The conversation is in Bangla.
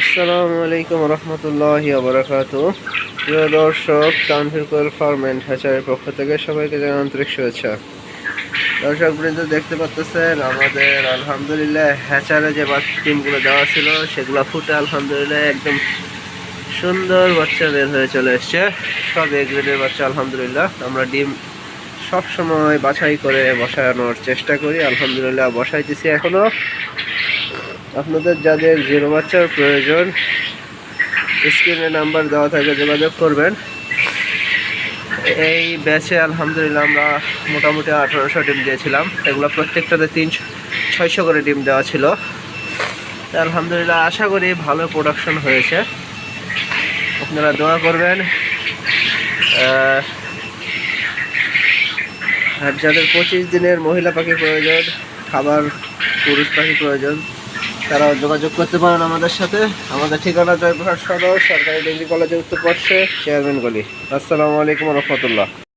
আসসালামু আলাইকুম রহমতুল্লাহি আবরাকাত প্রিয় দর্শক, তানভীর কোয়েল ফার্ম অ্যান্ড হ্যাচারের পক্ষ থেকে সবাইকে জানাই আন্তরিক শুভেচ্ছা। দর্শক বৃন্দ, দেখতে পাচ্ছেন আমাদের আলহামদুলিল্লাহ হ্যাচারে যে বাচ্চা ডিমগুলো দেওয়া ছিল, সেগুলো ফুটে আলহামদুলিল্লাহ একদম সুন্দর বাচ্চা বের হয়ে চলে এসছে। সব এ গ্রেডের বাচ্চা, আলহামদুলিল্লাহ। আমরা ডিম সব সময় বাছাই করে বসানোর চেষ্টা করি, আলহামদুলিল্লাহ বসাইতেছি এখনও। আপনাদের যাদের জিরো বাচ্চার প্রয়োজন স্ক্রিনে নাম্বার দেওয়া থাকে, যোগাযোগ করবেন। এই ব্যাচে আলহামদুলিল্লাহ আমরা মোটামুটি আঠারোশো ডিম দিয়েছিলাম। এগুলো প্রত্যেকটাতে তিন ছয়শো করে ডিম দেওয়া ছিল। আলহামদুলিল্লাহ আশা করি ভালো প্রোডাকশন হয়েছে। আপনারা দোয়া করবেন। আর যাদের পঁচিশ দিনের মহিলা পাখি প্রয়োজন, খাবার পুরুষ পাখি প্রয়োজন তারা যোগাযোগ করতে পারেন আমাদের সাথে। আমাদের ঠিকানা জয়পুরহাট সদর, সরকারি ডিগ্রি কলেজে উত্তর পার্শ্বে, চেয়ারম্যান গলি। আসসালামু আলাইকুম রহমতুল্লাহ।